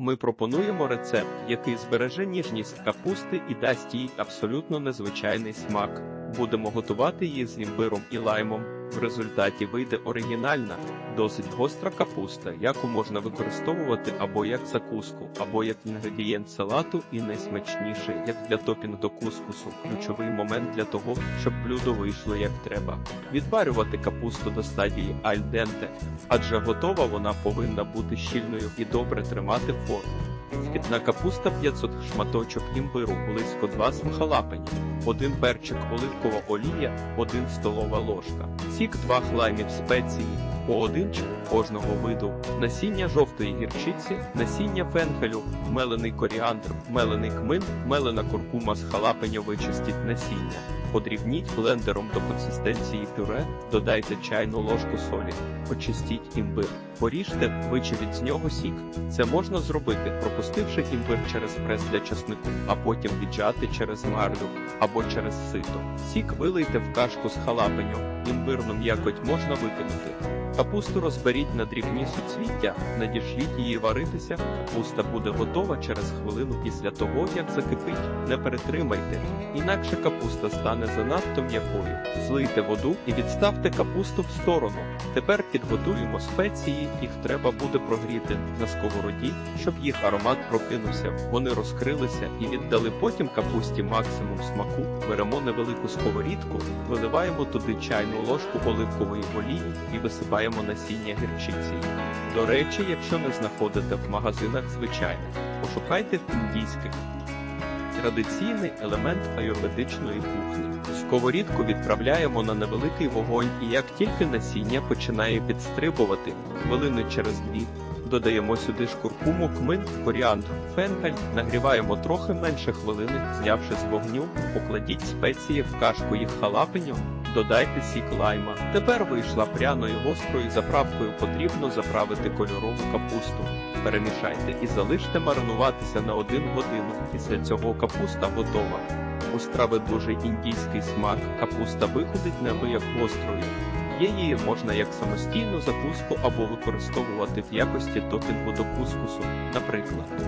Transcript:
Ми пропонуємо рецепт, який збереже ніжність капусти і дасть їй абсолютно незвичайний смак. Будемо готувати її з імбиром і лаймом. В результаті вийде оригінальна, досить гостра капуста, яку можна використовувати або як закуску, або як інгредієнт салату, і найсмачніше, як для топінг до кускусу. Ключовий момент для того, щоб блюдо вийшло як треба. Відварювати капусту до стадії аль денте, адже готова вона повинна бути щільною і добре тримати форму. Вхідна капуста 500 шматочок імбиру, близько 2 смахалапені, 1 перчик оливкова олія, 1 столова ложка, сік 2 хлаймів спеції, по один ч кожного виду, насіння жовтої гірчиці, насіння фенхелю, мелений коріандр, мелений кмин, мелена куркума з халапеньо вичистіть насіння. Подрібніть блендером до консистенції пюре, додайте чайну ложку солі, очистіть імбир, поріжте, вичавіть з нього сік. Це можна зробити, пропустивши імбир через прес для часнику, а потім віджати через марлю або через сито. Сік вилийте в кашку з халапеньо, імбирну м'якоть можна викинути. Капусту розберіть на дрібні суцвіття, надішліть її варитися. Капуста буде готова через хвилину після того, як закипить. Не перетримайте, інакше капуста стане занадто м'якою. Злийте воду і відставте капусту в сторону. Тепер підготуємо спеції, їх треба буде прогріти на сковороді, щоб їх аромат прокинувся. Вони розкрилися і віддали потім капусті максимум смаку. Беремо невелику сковорідку, виливаємо туди чайну ложку оливкової олії і висипаємо насіння гірчиці. До речі, якщо не знаходите в магазинах звичайних, пошукайте в індійських. Традиційний елемент аюрведичної кухні. Сковорідку відправляємо на невеликий вогонь, і як тільки насіння починає підстрибувати, хвилини через дві, додаємо сюди ж куркуму, кмин, коріандр, фенхель, нагріваємо трохи менше хвилини, знявши з вогню, покладіть спеції в кашку їх халапеньо, додайте сік лайма. Тепер вийшла пряною гострою заправкою, потрібно заправити кольорову капусту. Перемішайте і залиште маринуватися на 1 годину. Після цього капуста готова. У страви дуже індійський смак, капуста виходить неабияк гострою. Її можна як самостійну закуску або використовувати в якості топінгу до кускусу, наприклад.